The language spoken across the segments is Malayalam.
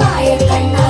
மாய கண்ணா.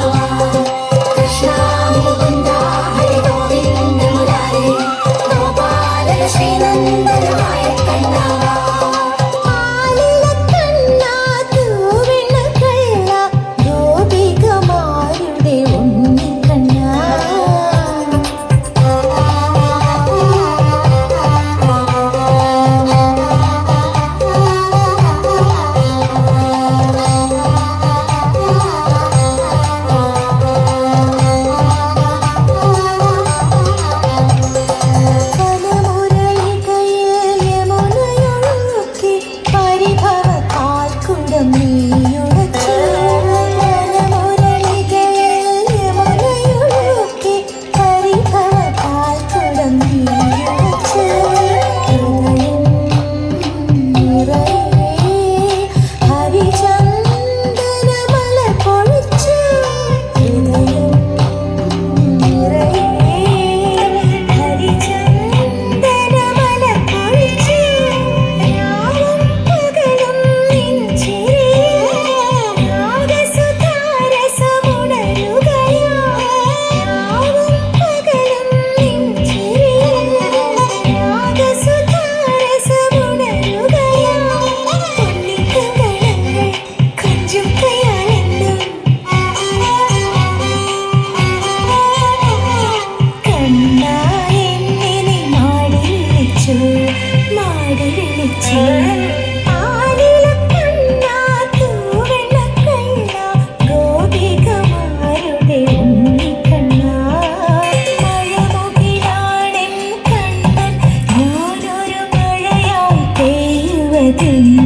cùng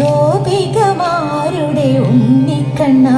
ഗോപികമാരുടെ ഉണ്ണിക്കണ്ണ.